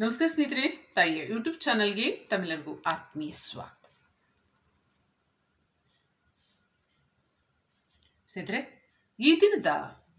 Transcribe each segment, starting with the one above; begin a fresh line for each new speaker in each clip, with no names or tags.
ನಮಸ್ಕಾರ ಸ್ನೇಹಿತರೆ ತಾಯಿಯ ಯೂಟ್ಯೂಬ್ ಚಾನಲ್ಗೆ ತಮಿಳರಿಗೂ ಆತ್ಮೀಯ ಸ್ವಾಗತ. ಸ್ನೇಹಿತರೆ, ಈ ದಿನದ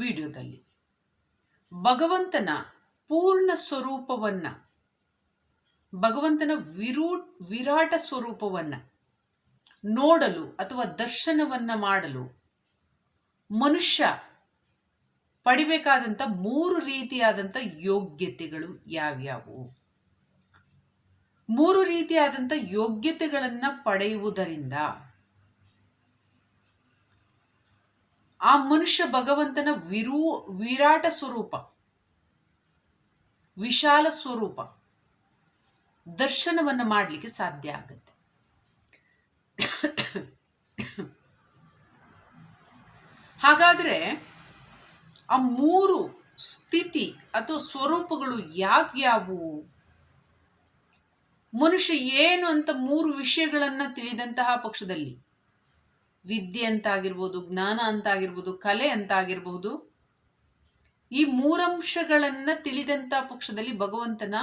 ವಿಡಿಯೋದಲ್ಲಿ ಭಗವಂತನ ಪೂರ್ಣ ಸ್ವರೂಪವನ್ನ, ಭಗವಂತನ ವಿರೂ, ವಿರಾಟ ಸ್ವರೂಪವನ್ನ ನೋಡಲು ಅಥವಾ ದರ್ಶನವನ್ನ ಮಾಡಲು ಮನುಷ್ಯ ಪಡಿಬೇಕಾದಂಥ ಮೂರು ರೀತಿಯಾದಂಥ ಯೋಗ್ಯತೆಗಳು ಯಾವ್ಯಾವು? ಮೂರು ರೀತಿಯಾದಂಥ ಯೋಗ್ಯತೆಗಳನ್ನು ಪಡೆಯುವುದರಿಂದ ಆ ಮನುಷ್ಯ ಭಗವಂತನ ವಿರೂ, ವಿರಾಟ ಸ್ವರೂಪ, ವಿಶಾಲ ಸ್ವರೂಪ ದರ್ಶನವನ್ನು ಮಾಡಲಿಕ್ಕೆ ಸಾಧ್ಯ ಆಗುತ್ತೆ. ಹಾಗಾದರೆ ಆ ಮೂರು ಸ್ಥಿತಿ ಅಥವಾ ಸ್ವರೂಪಗಳು ಯಾವ್ಯಾವು ಮನುಷ್ಯ ಏನು ಅಂತ ಮೂರು ವಿಷಯಗಳನ್ನು ತಿಳಿದಂತಹ ಪಕ್ಷದಲ್ಲಿ? ವಿದ್ಯೆ ಅಂತ ಆಗಿರ್ಬೋದು, ಜ್ಞಾನ ಅಂತ ಆಗಿರ್ಬೋದು, ಕಲೆ ಅಂತ ಆಗಿರಬಹುದು ಈ ಮೂರಂಶಗಳನ್ನು ತಿಳಿದಂತಹ ಪಕ್ಷದಲ್ಲಿ ಭಗವಂತನ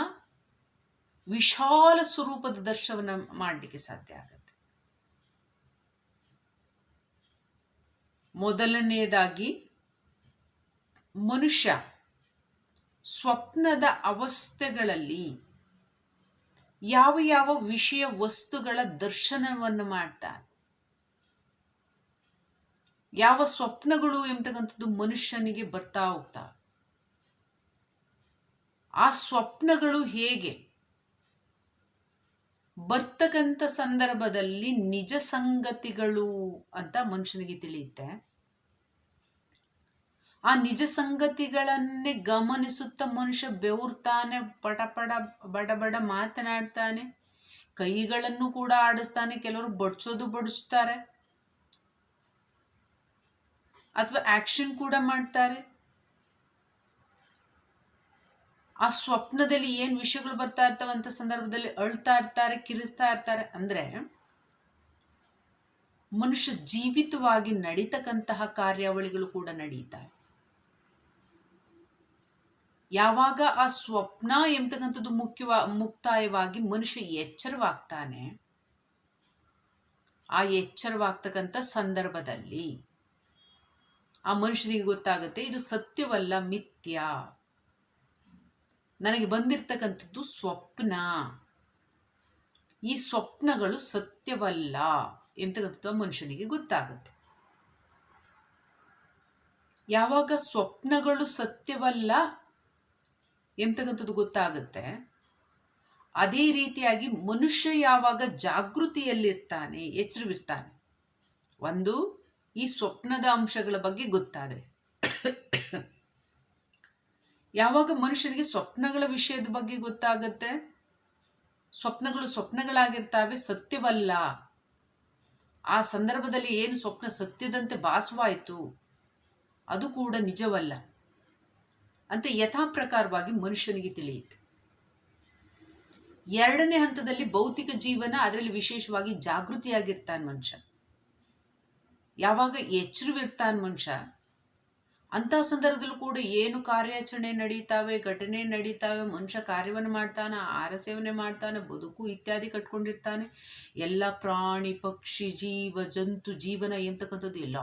ವಿಶಾಲ ಸ್ವರೂಪದ ದರ್ಶನ ಮಾಡಲಿಕ್ಕೆ ಸಾಧ್ಯ ಆಗುತ್ತೆ. ಮೊದಲನೆಯದಾಗಿ ಮನುಷ್ಯ ಸ್ವಪ್ನದ ಅವಸ್ಥೆಗಳಲ್ಲಿ ಯಾವ ಯಾವ ವಿಷಯ ವಸ್ತುಗಳ ದರ್ಶನವನ್ನು ಮಾಡ್ತಾರೆ ಯಾವ ಸ್ವಪ್ನಗಳು ಎಂಬತಕ್ಕಂಥದ್ದು ಮನುಷ್ಯನಿಗೆ ಬರ್ತಾ ಹೋಗ್ತಾ ಆ ಸ್ವಪ್ನಗಳು ಹೇಗೆ? ಬರ್ತಕ್ಕಂಥ ಸಂದರ್ಭದಲ್ಲಿ ನಿಜ ಸಂಗತಿಗಳು ಅಂತ ಮನುಷ್ಯನಿಗೆ ತಿಳಿಯುತ್ತೆ. ಆ ನಿಜ ಸಂಗತಿಗಳನ್ನೇ ಗಮನಿಸುತ್ತ ಮನುಷ್ಯ ಬೆವರ್ತಾನೆ ಪಟ ಪಡ, ಬಡ ಬಡ ಮಾತನಾಡ್ತಾನೆ. ಕೈಗಳನ್ನು ಕೂಡ ಆಡಿಸ್ತಾನೆ, ಕೆಲವರು ಬಡ್ಸೋದು ಬಡಿಸ್ತಾರೆ. ಅಥವಾ ಆಕ್ಷನ್ ಕೂಡ ಮಾಡ್ತಾರೆ. ಆ ಸ್ವಪ್ನದಲ್ಲಿ ಏನು ವಿಷಯಗಳು ಬರ್ತಾ ಇರ್ತಾವಂತ ಸಂದರ್ಭದಲ್ಲಿ ಅಳ್ತಾ ಇರ್ತಾರೆ, ಕಿರಿಸ್ತಾ ಇರ್ತಾರೆ ಅಂದ್ರೆ, ಮನುಷ್ಯ ಜೀವಿತವಾಗಿ ನಡೀತಕ್ಕಂತಹ ಕಾರ್ಯಾವಳಿಗಳು ಕೂಡ ನಡೀತಾರೆ ಯಾವಾಗ ಆ ಸ್ವಪ್ನ ಎಂಬತಕ್ಕಂಥದ್ದು ಮುಖ್ಯವ, ಮುಕ್ತಾಯವಾಗಿ ಮನುಷ್ಯ ಎಚ್ಚರವಾಗ್ತಾನೆ, ಆ ಎಚ್ಚರವಾಗ್ತಕ್ಕಂಥ ಸಂದರ್ಭದಲ್ಲಿ ಆ ಮನುಷ್ಯನಿಗೆ ಗೊತ್ತಾಗುತ್ತೆ, ಇದು ಸತ್ಯವಲ್ಲ, ಮಿಥ್ಯ. ನನಗೆ ಬಂದಿರ್ತಕ್ಕಂಥದ್ದು ಸ್ವಪ್ನ. ಈ ಸ್ವಪ್ನಗಳು ಸತ್ಯವಲ್ಲ ಎಂಬತಕ್ಕಂಥದ್ದು ಆ ಮನುಷ್ಯನಿಗೆ ಗೊತ್ತಾಗುತ್ತೆ. ಯಾವಾಗ ಸ್ವಪ್ನಗಳು ಸತ್ಯವಲ್ಲ ಎಂಬತಕ್ಕಂಥದ್ದು ಗೊತ್ತಾಗುತ್ತೆ? ಅದೇ ರೀತಿಯಾಗಿ ಮನುಷ್ಯ ಯಾವಾಗ ಜಾಗೃತಿಯಲ್ಲಿರ್ತಾನೆ, ಎಚ್ಚರವಿರ್ತಾನೆ? ಒಂದು, ಈ ಸ್ವಪ್ನದ ಅಂಶಗಳ ಬಗ್ಗೆ ಗೊತ್ತಾದರೆ. ಯಾವಾಗ ಮನುಷ್ಯನಿಗೆ ಸ್ವಪ್ನಗಳ ವಿಷಯದ ಬಗ್ಗೆ ಗೊತ್ತಾಗುತ್ತೆ? ಸ್ವಪ್ನಗಳು ಸ್ವಪ್ನಗಳಾಗಿರ್ತಾವೆ, ಸತ್ಯವಲ್ಲ. ಆ ಸಂದರ್ಭದಲ್ಲಿ ಏನು ಸ್ವಪ್ನ ಸತ್ಯದಂತೆ ಭಾಸವಾಯಿತು, ಅದು ಕೂಡ ನಿಜವಲ್ಲ. ಅಂತ ಯಥಾಪ್ರಕಾರವಾಗಿ ಮನುಷ್ಯನಿಗೆ ತಿಳಿಯಿತು ಎರಡನೇ ಹಂತದಲ್ಲಿ ಭೌತಿಕ ಜೀವನ ಅದರಲ್ಲಿ ವಿಶೇಷವಾಗಿ ಜಾಗೃತಿಯಾಗಿರ್ತಾನೆ ಮನುಷ್ಯ. ಯಾವಾಗ ಎಚ್ಚರವಿರ್ತಾನೆ ಮನುಷ್ಯ, ಅಂಥ ಸಂದರ್ಭದಲ್ಲೂ ಕೂಡ ಏನು ಕಾರ್ಯಾಚರಣೆ ನಡೀತಾವೆ, ಘಟನೆ ನಡೀತಾವೆ, ಮನುಷ್ಯ ಕಾರ್ಯವನ್ನು ಮಾಡ್ತಾನೆ ಆಹಾರ ಸೇವನೆ ಮಾಡ್ತಾನೆ, ಬದುಕು ಇತ್ಯಾದಿ ಕಟ್ಕೊಂಡಿರ್ತಾನೆ, ಎಲ್ಲ ಪ್ರಾಣಿ, ಪಕ್ಷಿ, ಜೀವ, ಜಂತು, ಜೀವನ ಎಂತಕ್ಕಂಥದ್ದು ಎಲ್ಲ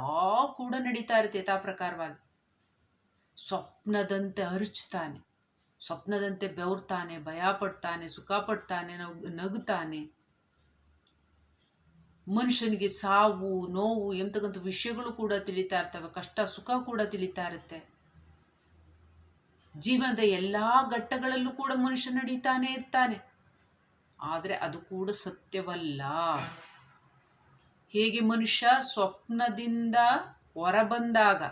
ಕೂಡ ನಡೀತಾ ಇರುತ್ತೆ ಯಥಾ ಪ್ರಕಾರವಾಗಿ ಸ್ವಪ್ನದಂತೆ ಅರಚ್ತಾನೆ. ಸ್ವಪ್ನದಂತೆ ಬೆವರ್ತಾನೆ, ಭಯಪಡ್ತಾನೆ ಸುಖ ಪಡ್ತಾನೆ ನಗುತ್ತಾನೆ ಮನುಷ್ಯನಿಗೆ ಸಾವು, ನೋವು ಎಂತಕ್ಕಂಥ ವಿಷಯಗಳು ಕೂಡ ತಿಳಿತಾ ಇರ್ತವೆ. ಕಷ್ಟ, ಸುಖ ಕೂಡ ತಿಳಿತಾ ಇರುತ್ತೆ. ಜೀವನದ ಎಲ್ಲ ಘಟ್ಟಗಳಲ್ಲೂ ಕೂಡ ಮನುಷ್ಯ ನಡೀತಾನೆ ಇರ್ತಾನೆ. ಆದರೆ ಅದು ಕೂಡ ಸತ್ಯವಲ್ಲ. ಹೇಗೆ ಮನುಷ್ಯ ಸ್ವಪ್ನದಿಂದ ಹೊರಬಂದಾಗ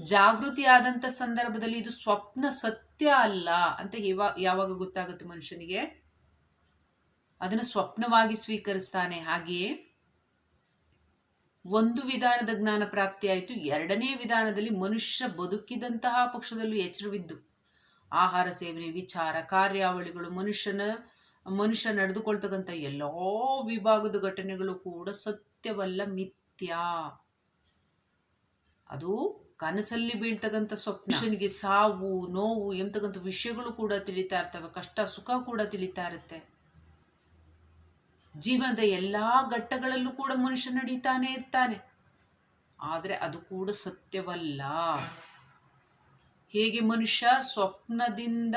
ಜಾಗೃತಿ ಆದಂಥ ಸಂದರ್ಭದಲ್ಲಿ ಇದು ಸ್ವಪ್ನ ಸತ್ಯ ಅಲ್ಲ ಅಂತ ಯಾವಾಗ ಗೊತ್ತಾಗುತ್ತೆ ಮನುಷ್ಯನಿಗೆ? ಅದನ್ನು ಸ್ವಪ್ನವಾಗಿ ಸ್ವೀಕರಿಸ್ತಾನೆ. ಹಾಗೆಯೇ ಒಂದು ವಿಧಾನದ ಜ್ಞಾನ ಪ್ರಾಪ್ತಿಯಾಯಿತು ಎರಡನೇ ವಿಧಾನದಲ್ಲಿ ಮನುಷ್ಯ ಬದುಕಿದಂತಹ ಪಕ್ಷದಲ್ಲೂ ಎಚ್ಚರವಿದ್ದು. ಆಹಾರ ಸೇವನೆ, ವಿಚಾರ, ಕಾರ್ಯಾವಳಿಗಳು, ಮನುಷ್ಯನ, ಮನುಷ್ಯ ನಡೆದುಕೊಳ್ತಕ್ಕಂಥ ಎಲ್ಲ ವಿಭಾಗದ ಘಟನೆಗಳು ಕೂಡ ಸತ್ಯವಲ್ಲ, ಮಿಥ್ಯ. ಅದು ಕನಸಲ್ಲಿ ಬೀಳ್ತಕ್ಕಂಥ ಸ್ವಪ್ನಿಗೆ ಸಾವು, ನೋವು ಎಂತಕ್ಕಂಥ ವಿಷಯಗಳು ಕೂಡ ತಿಳಿತಾ ಇರ್ತವೆ, ಕಷ್ಟ, ಸುಖ ಕೂಡ ತಿಳಿತಾ ಇರುತ್ತೆ. ಜೀವನದ ಎಲ್ಲಾ ಘಟ್ಟಗಳಲ್ಲೂ ಕೂಡ ಮನುಷ್ಯ ನಡೀತಾನೆ ಇರ್ತಾನೆ. ಆದರೆ ಅದು ಕೂಡ ಸತ್ಯವಲ್ಲ. ಹೇಗೆ ಮನುಷ್ಯ ಸ್ವಪ್ನದಿಂದ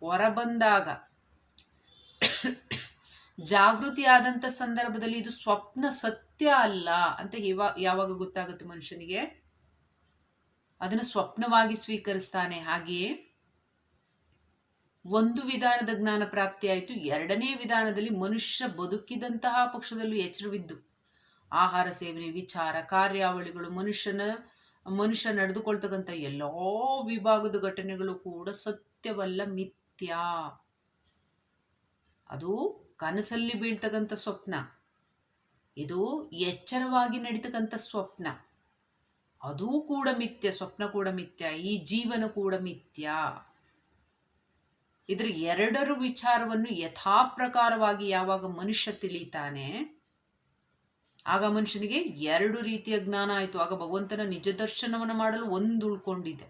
ಹೊರಬಂದಾಗ ಜಾಗೃತಿ ಆದಂಥ ಸಂದರ್ಭದಲ್ಲಿ ಇದು ಸ್ವಪ್ನ ಸತ್ಯ ಅಲ್ಲ ಅಂತ ಯಾವಾಗ ಯಾವಾಗ ಗೊತ್ತಾಗುತ್ತೆ ಮನುಷ್ಯನಿಗೆ? ಅದನ್ನು ಸ್ವಪ್ನವಾಗಿ ಸ್ವೀಕರಿಸ್ತಾನೆ. ಹಾಗೆಯೇ ಒಂದು ವಿಧಾನದ ಜ್ಞಾನ ಪ್ರಾಪ್ತಿಯಾಯಿತು. ಎರಡನೇ ವಿಧಾನದಲ್ಲಿ ಮನುಷ್ಯ ಬದುಕಿದಂತಹ ಪಕ್ಷದಲ್ಲೂ ಎಚ್ಚರವಿದ್ದು. ಆಹಾರ ಸೇವನೆ, ವಿಚಾರ, ಕಾರ್ಯಾವಳಿಗಳು, ಮನುಷ್ಯನ, ಮನುಷ್ಯ ನಡೆದುಕೊಳ್ತಕ್ಕಂಥ ಎಲ್ಲ ವಿಭಾಗದ ಘಟನೆಗಳು ಕೂಡ ಸತ್ಯವಲ್ಲ, ಮಿಥ್ಯ. ಅದು ಕನಸಲ್ಲಿ ಬೀಳ್ತಕ್ಕಂಥ ಸ್ವಪ್ನ. ಇದು ಎಚ್ಚರವಾಗಿ ನಡೀತಕ್ಕಂಥ ಸ್ವಪ್ನ. ಅದೂ ಕೂಡ ಮಿಥ್ಯ, ಸ್ವಪ್ನ ಕೂಡ ಮಿಥ್ಯ, ಈ ಜೀವನ ಕೂಡ ಮಿಥ್ಯ. ಇದರ ಎರಡರ ವಿಚಾರವನ್ನು ಯಥಾಪ್ರಕಾರವಾಗಿ ಯಾವಾಗ ಮನುಷ್ಯ ತಿಳಿತಾನೆ, ಆಗ ಮನುಷ್ಯನಿಗೆ ಎರಡು ರೀತಿಯ ಜ್ಞಾನ ಆಯಿತು. ಆಗ ಭಗವಂತನ ನಿಜ ದರ್ಶನವನ್ನು ಮಾಡಲು ಒಂದು ಉಳ್ಕೊಂಡಿದೆ.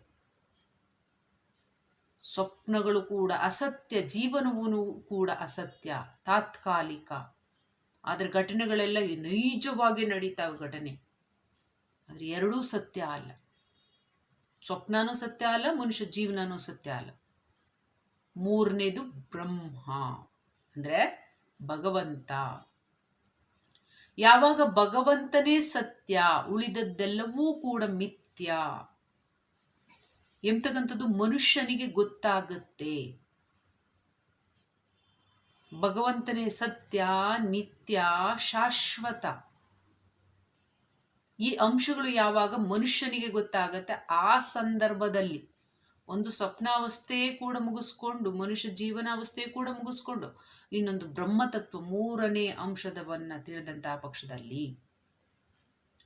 ಸ್ವಪ್ನಗಳು ಕೂಡ ಅಸತ್ಯ, ಜೀವನವೂ ಕೂಡ ಅಸತ್ಯ, ತಾತ್ಕಾಲಿಕ. ಆದರೆ ಘಟನೆಗಳೆಲ್ಲ ನೈಜವಾಗಿ ನಡೀತಾವೆ ಘಟನೆ. ಆದರೆ ಎರಡೂ ಸತ್ಯ ಅಲ್ಲ. ಸ್ವಪ್ನನೂ ಸತ್ಯ ಅಲ್ಲ, ಮನುಷ್ಯ ಜೀವನನೂ ಸತ್ಯ ಅಲ್ಲ. ಮೂರನೇದು ಬ್ರಹ್ಮ. ಅಂದರೆ ಭಗವಂತ. ಯಾವಾಗ ಭಗವಂತನೇ ಸತ್ಯ, ಉಳಿದದ್ದೆಲ್ಲವೂ ಕೂಡ ಮಿಥ್ಯ. ಎಂತಕ್ಕಂಥದ್ದು ಮನುಷ್ಯನಿಗೆ ಗೊತ್ತಾಗತ್ತೆ. ಭಗವಂತನೇ ಸತ್ಯ, ನಿತ್ಯ, ಶಾಶ್ವತ. ಈ ಅಂಶಗಳು ಯಾವಾಗ ಮನುಷ್ಯನಿಗೆ ಗೊತ್ತಾಗತ್ತೆ, ಆ ಸಂದರ್ಭದಲ್ಲಿ. ಒಂದು ಸ್ವಪ್ನಾವಸ್ಥೆ ಕೂಡ ಮುಗಿಸ್ಕೊಂಡು, ಮನುಷ್ಯ ಜೀವನಾವಸ್ಥೆ ಕೂಡ ಮುಗಿಸ್ಕೊಂಡು, ಇನ್ನೊಂದು ಬ್ರಹ್ಮತತ್ವ ಮೂರನೇ ಅಂಶದವನ್ನ ತಿಳಿದಂತಹ ಪಕ್ಷದಲ್ಲಿ.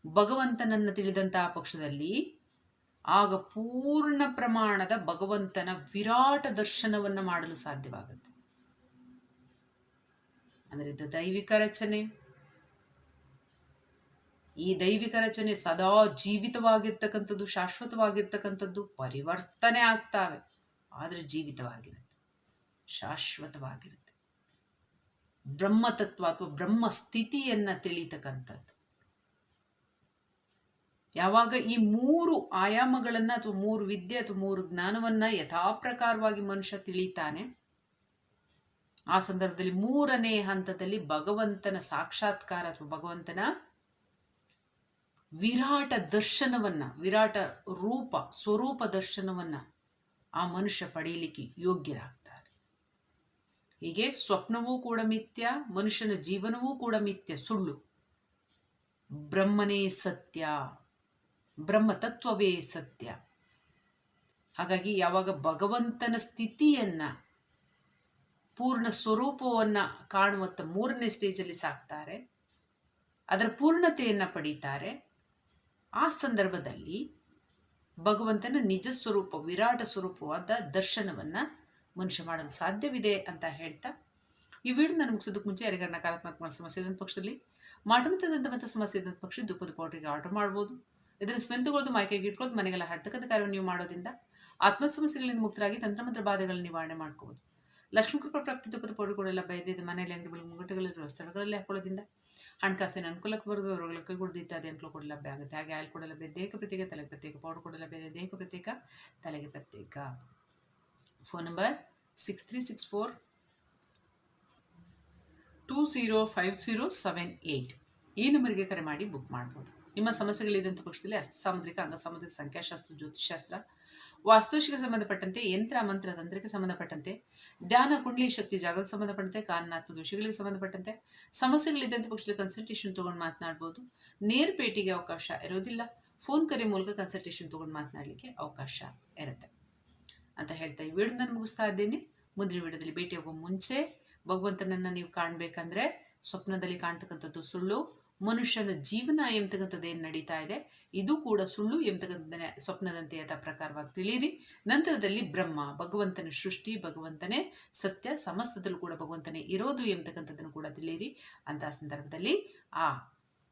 ಭಗವಂತನನ್ನು ತಿಳಿದಂತಹ ಪಕ್ಷದಲ್ಲಿ, ಆಗ ಪೂರ್ಣ ಪ್ರಮಾಣದ ಭಗವಂತನ ವಿರಾಟ ದರ್ಶನವನ್ನು ಮಾಡಲು ಸಾಧ್ಯವಾಗುತ್ತೆ. ಅಂದರೆ ದೈವಿಕ ರಚನೆ. ಈ ದೈವಿಕ ರಚನೆ ಸದಾ ಜೀವಿತವಾಗಿರ್ತಕ್ಕಂಥದ್ದು, ಶಾಶ್ವತವಾಗಿರ್ತಕ್ಕಂಥದ್ದು ಪರಿವರ್ತನೆ ಆಗ್ತಾವೆ. ಆದರೆ ಜೀವಿತವಾಗಿರುತ್ತೆ, ಶಾಶ್ವತವಾಗಿರುತ್ತೆ. ಬ್ರಹ್ಮತತ್ವ ಅಥವಾ ಬ್ರಹ್ಮ ಸ್ಥಿತಿಯನ್ನು ತಿಳಿತಕ್ಕಂಥದ್ದು. ಯಾವಾಗ ಈ ಮೂರು ಆಯಾಮಗಳನ್ನು ಅಥವಾ ಮೂರು ವಿದ್ಯೆ ಅಥವಾ ಮೂರು ಜ್ಞಾನವನ್ನ ಯಥಾಪ್ರಕಾರವಾಗಿ ಮನುಷ್ಯ ತಿಳಿತಾನೆ, ಆ ಸಂದರ್ಭದಲ್ಲಿ ಮೂರನೇ ಹಂತದಲ್ಲಿ ಭಗವಂತನ ಸಾಕ್ಷಾತ್ಕಾರ ಅಥವಾ ಭಗವಂತನ ವಿರಾಟ ದರ್ಶನವನ್ನ, ವಿರಾಟ ರೂಪ, ಸ್ವರೂಪ ದರ್ಶನವನ್ನ ಆ ಮನುಷ್ಯ ಪಡೆಯಲಿಕ್ಕೆ ಯೋಗ್ಯರಾಗ್ತಾರೆ. ಹೀಗೆ ಸ್ವಪ್ನವೂ ಕೂಡ ಮಿಥ್ಯ, ಮನುಷ್ಯನ ಜೀವನವೂ ಕೂಡ ಮಿಥ್ಯ, ಸುಳ್ಳು. ಬ್ರಹ್ಮನೇ ಸತ್ಯ, ಬ್ರಹ್ಮ ತತ್ವವೇ ಸತ್ಯ. ಹಾಗಾಗಿ ಯಾವಾಗ ಭಗವಂತನ ಸ್ಥಿತಿಯನ್ನ, ಪೂರ್ಣ ಸ್ವರೂಪವನ್ನ ಕಾಣುವಂಥ ಮೂರನೇ ಸ್ಟೇಜಲ್ಲಿ ಸಾಕ್ತಾರೆ, ಅದರ ಪೂರ್ಣತೆಯನ್ನು ಪಡೀತಾರೆ ಆ ಸಂದರ್ಭದಲ್ಲಿ ಭಗವಂತನ ನಿಜ ಸ್ವರೂಪ, ವಿರಾಟ ಸ್ವರೂಪವಾದ ದರ್ಶನವನ್ನು ಮನುಷ್ಯ ಮಾಡಲು ಸಾಧ್ಯವಿದೆ ಅಂತ ಹೇಳ್ತಾ, ಈ ವಿಡಿಯೋ ನಾನು ಮುಗಿಸೋದಕ್ಕೆ ಮುಂಚೆ ಯಾರಿಗಾರ ನಕಾರಾತ್ಮಕ ಸಮಸ್ಯೆ ಇದ್ದಂಥ ಪಕ್ಷದಲ್ಲಿ ಮಾಟಮತದಂಥ ಸಮಸ್ಯೆ ಇದ್ದಂಥ ಪಕ್ಷ ದುಪ್ಪದ ಪೌಡ್ರಿಗೆ ಆರ್ಡರ್ ಮಾಡ್ಬೋದು. ಇದನ್ನು ಸ್ಮೆಲ್ ತಗೊಳ್ಳೋದು ಮೈಕೈಗೆ ಇಟ್ಕೊಳ್ಳೋದು ಮನೆಗೆಲ್ಲ ಹಡ್ತಕ್ಕಂಥ ಕಾರ್ಯವನ್ನು ನೀವು ಮಾಡೋದ್ರಿಂದ ಆತ್ಮ ಸಮಸ್ಯೆಗಳಿಂದ ಮುಕ್ತರಾಗಿ ತಂತ್ರಮಂತ್ರ ಬಾಧೆಗಳನ್ನು ನಿವಾರಣೆ ಮಾಡ್ಕೋಬೋದು. ಲಕ್ಷ್ಮೀ ಕೃಪಾ ಪ್ರಾಪ್ತಿ ತುಪ್ಪದ ಪೌಡರ್ಗಳೆಲ್ಲ ಬೈದಿದ್ದ ಮನೆಯಲ್ಲಿ ಅಂಗಡಿಗಳು ಮುಂಗಟ್ಟುಗಳಿರುವ ಸ್ಥಳಗಳಲ್ಲಿ ಹಾಕೊಳ್ಳೋದ್ರಿಂದ ಹಣಕಾಸಿನ ಅನುಕೂಲಕ್ಕೆ ಬರೋದು ಅವರುಗಳ ಗುಡ್ದಿತ್ತಾದ ಅನುಕೂಲ ಕೂಡ ಲಭ್ಯ ಆಗುತ್ತೆ. ಹಾಗೆ ಆಯಿಲ್ ಕೂಡ ಲಭ್ಯ, ದೇಹಕ್ಕೆ ಪ್ರತ್ಯೇಕ, ತಲೆಗೆ ಪ್ರತ್ಯೇಕ ಪೌಡರ್ ಕೂಡ ಲಭ್ಯ ದೇಹಕ್ಕೆ ಪ್ರತ್ಯೇಕ, ತಲೆಗೆ ಪ್ರತ್ಯೇಕ. Phone number six three six four two zero five zero seven eight ಈ ನಂಬರ್ಗೆ ಕರೆ ಮಾಡಿ ಬುಕ್ ಮಾಡ್ಬೋದು. ನಿಮ್ಮ ಸಮಸ್ಯೆಗಳಿದ್ದಂಥ ಪಕ್ಷದಲ್ಲಿ ಅಸ್ತ ಸಾಮುದ್ರಿಕ ಅಂಗ ಸಾಮುದ್ರಿಕ ಸಂಖ್ಯಾಶಾಸ್ತ್ರ ಜ್ಯೋತಿಷಾಸ್ತ್ರ ವಾಸ್ತುಶಿಗೆ ಸಂಬಂಧಪಟ್ಟಂತೆ, ಯಂತ್ರ ಮಂತ್ರ ತಂತ್ರಕ್ಕೆ ಸಂಬಂಧಪಟ್ಟಂತೆ, ಧ್ಯಾನ, ಕುಂಡ್ಲಿ, ಶಕ್ತಿ ಜಾಗಕ್ಕೆ ಸಂಬಂಧಪಟ್ಟಂತೆ ಕಾನೂನಾತ್ಮಕ ವಿಷಯಗಳಿಗೆ ಸಂಬಂಧಪಟ್ಟಂತೆ ಸಮಸ್ಯೆಗಳಿದ್ದಂಥ ಪಕ್ಷದ ಕನ್ಸಲ್ಟೇಷನ್ ತೊಗೊಂಡು ಮಾತನಾಡ್ಬೋದು. ನೇರ ಭೇಟಿಗೆ ಅವಕಾಶ ಇರೋದಿಲ್ಲ. ಫೋನ್ ಕರೆ ಮೂಲಕ ಕನ್ಸಲ್ಟೇಷನ್ ತೊಗೊಂಡು ಮಾತನಾಡಲಿಕ್ಕೆ ಅವಕಾಶ ಇರುತ್ತೆ. ಅಂತ ಹೇಳ್ತಾ ಈ ವಿಡಿಯೋ ನಾನು ಮುಗಿಸ್ತಾ ಇದ್ದೀನಿ. ಮುಂದಿನ ವಿಡಿಯೋದಲ್ಲಿ ಭೇಟಿ ಮುಂಚೆ ಭಗವಂತನನ್ನು ನೀವು ಕಾಣಬೇಕಂದ್ರೆ ಸ್ವಪ್ನದಲ್ಲಿ ಕಾಣ್ತಕ್ಕಂಥದ್ದು ಸುಳ್ಳು ಮನುಷ್ಯನ ಜೀವನ ಎಂಬತಕ್ಕಂಥದ್ದು ಏನು ನಡೀತಾ ಇದೆ? ಇದು ಕೂಡ ಸುಳ್ಳು ಎಂಬತಕ್ಕಂಥದ್ದನ್ನೇ ಸ್ವಪ್ನದಂತೆ ಯಥ ಪ್ರಕಾರವಾಗಿ ತಿಳಿಯಿರಿ. ನಂತರದಲ್ಲಿ ಬ್ರಹ್ಮ, ಭಗವಂತನ ಸೃಷ್ಟಿ, ಭಗವಂತನೇ ಸತ್ಯ, ಸಮಸ್ತದಲ್ಲೂ ಕೂಡ ಭಗವಂತನೇ ಇರೋದು ಎಂಬತಕ್ಕಂಥದ್ದನ್ನು ಕೂಡ ತಿಳಿಯಿರಿ. ಅಂತಹ ಸಂದರ್ಭದಲ್ಲಿ ಆ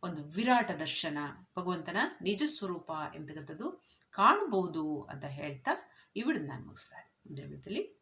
ಒಂದು ವಿರಾಟ ದರ್ಶನ ಭಗವಂತನ ನಿಜ ಸ್ವರೂಪ ಎಂಬತಕ್ಕಂಥದ್ದು ಕಾಣಬಹುದು ಅಂತ ಹೇಳ್ತಾ ವಿಡಿಯೋ ನಾನು ಮುಗಿಸ್ತಾ ಇದ್ದೀನಿ